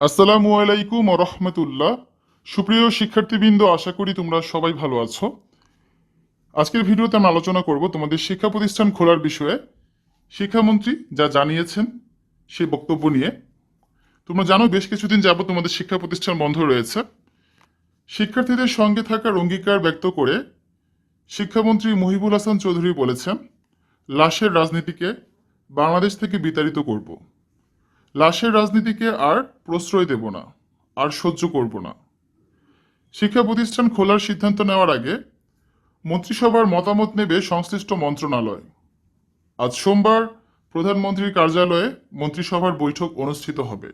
আসসালামু আলাইকুম রহমতুল্লাহ। সুপ্রিয় শিক্ষার্থীবৃন্দ, আশা করি তোমরা সবাই ভালো আছো। আজকের ভিডিওতে আমি আলোচনা করব তোমাদের শিক্ষা প্রতিষ্ঠান খোলার বিষয়ে। শিক্ষামন্ত্রী যা জানিয়েছেন সেই বক্তব্য নিয়ে। তোমরা জানো, বেশ কিছুদিন যাবত তোমাদের শিক্ষা প্রতিষ্ঠান বন্ধ রয়েছে। শিক্ষার্থীদের সঙ্গে থাকার অঙ্গীকার ব্যক্ত করে শিক্ষামন্ত্রী মহিবুল হাসান চৌধুরী বলেছেন, লাশের রাজনীতিকে বাংলাদেশ থেকে বিতাড়িত করব। লাশের রাজনীতিকে আর প্রশ্রয় দেব না, আর সহ্য করব না। শিক্ষা প্রতিষ্ঠান খোলার সিদ্ধান্ত নেওয়ার আগে মন্ত্রিসভার মতামত নেবে সংশ্লিষ্ট মন্ত্রণালয়। আজ সোমবার প্রধানমন্ত্রীর কার্যালয়ে মন্ত্রিসভার বৈঠক অনুষ্ঠিত হবে।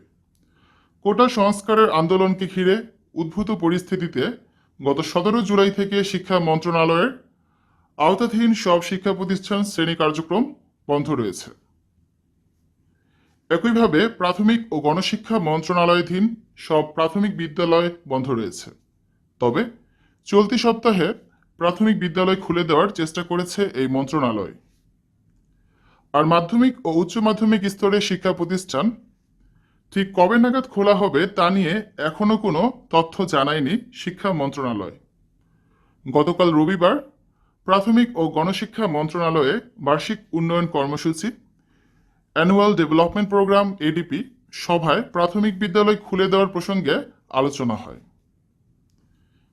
কোটা সংস্কারের আন্দোলনকে ঘিরে উদ্ভূত পরিস্থিতিতে গত সতেরো জুলাই থেকে শিক্ষা মন্ত্রণালয়ের আওতাধীন সব শিক্ষা প্রতিষ্ঠান শ্রেণি কার্যক্রম বন্ধ রয়েছে। একইভাবে প্রাথমিক ও গণশিক্ষা মন্ত্রণালয়াধীন সব প্রাথমিক বিদ্যালয় বন্ধ রয়েছে। তবে চলতি সপ্তাহে প্রাথমিক বিদ্যালয় খুলে দেওয়ার চেষ্টা করেছে এই মন্ত্রণালয়। আর মাধ্যমিক ও উচ্চ মাধ্যমিক স্তরের শিক্ষা প্রতিষ্ঠান ঠিক কবে নাগাদ খোলা হবে তা নিয়ে এখনও কোনো তথ্য জানায়নি শিক্ষা মন্ত্রণালয়। গতকাল রবিবার প্রাথমিক ও গণশিক্ষা মন্ত্রণালয়ে বার্ষিক উন্নয়ন কর্মসূচি অ্যানুয়াল ডেভেলপমেন্ট প্রোগ্রাম, এডিপি, সভায় প্রাথমিক বিদ্যালয় খুলে দেওয়ার প্রসঙ্গে আলোচনা হয়।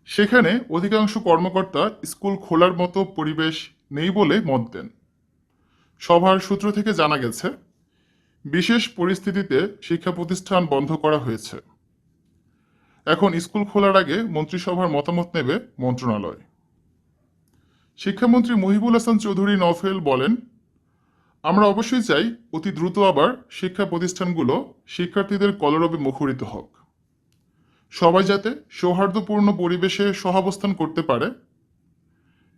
সেখানে অধিকাংশ কর্মকর্তা স্কুল খোলার মতো পরিবেশ নেই বলে মত দেন। সভার সূত্র থেকে জানা গেছে, বিশেষ পরিস্থিতিতে শিক্ষা প্রতিষ্ঠান বন্ধ করা হয়েছে। এখন স্কুল খোলার আগে মন্ত্রিসভার মতামত নেবে মন্ত্রণালয়। শিক্ষামন্ত্রী মহিবুল হাসান চৌধুরী নফেল বলেন আমরা অবশ্যই চাই অতি দ্রুত আবার শিক্ষা প্রতিষ্ঠানগুলো শিক্ষার্থীদের কলরবে মুখরিত হোক। সবাই যাতে সৌহার্দ্যপূর্ণ পরিবেশে সহাবস্থান করতে পারে,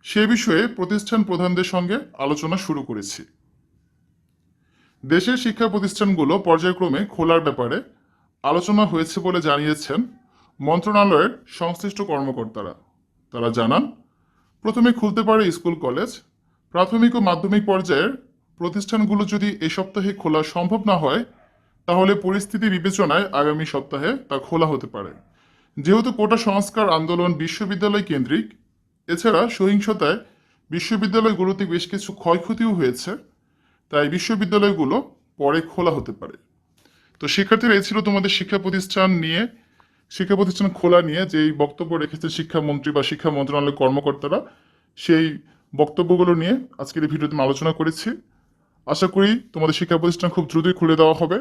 সে বিষয়ে প্রতিষ্ঠান প্রধানদের সঙ্গে আলোচনা শুরু করেছি। দেশের শিক্ষা প্রতিষ্ঠানগুলো পর্যায়ক্রমে খোলার ব্যাপারে আলোচনা হয়েছে বলে জানিয়েছেন মন্ত্রণালয়ের সংশ্লিষ্ট কর্মকর্তারা। তারা জানান, প্রথমে খুলতে পারে স্কুল, কলেজ, প্রাথমিক ও মাধ্যমিক পর্যায়ের প্রতিষ্ঠানগুলো যদি এ সপ্তাহে খোলা সম্ভব না হয়, তাহলে পরিস্থিতি বিবেচনায় আগামী সপ্তাহে তা খোলা হতে পারে। যেহেতু কোটা সংস্কার আন্দোলন বিশ্ববিদ্যালয় কেন্দ্রিক, এছাড়া সহিংসতায় বিশ্ববিদ্যালয়গুলোতে বেশ কিছু ক্ষয়ক্ষতিও হয়েছে, তাই বিশ্ববিদ্যালয়গুলো পরে খোলা হতে পারে। তো শিক্ষার্থীরা, এই ছিল তোমাদের শিক্ষা প্রতিষ্ঠান নিয়ে, শিক্ষা প্রতিষ্ঠান খোলা নিয়ে যেই বক্তব্য রেখেছে শিক্ষামন্ত্রী বা শিক্ষা মন্ত্রণালয়ের কর্মকর্তারা, সেই বক্তব্যগুলো নিয়ে আজকের এই ভিডিওতে আলোচনা করেছি। আশা করি তোমাদের শিক্ষা প্রতিষ্ঠান খুব দ্রুতই খুলে দেওয়া হবে।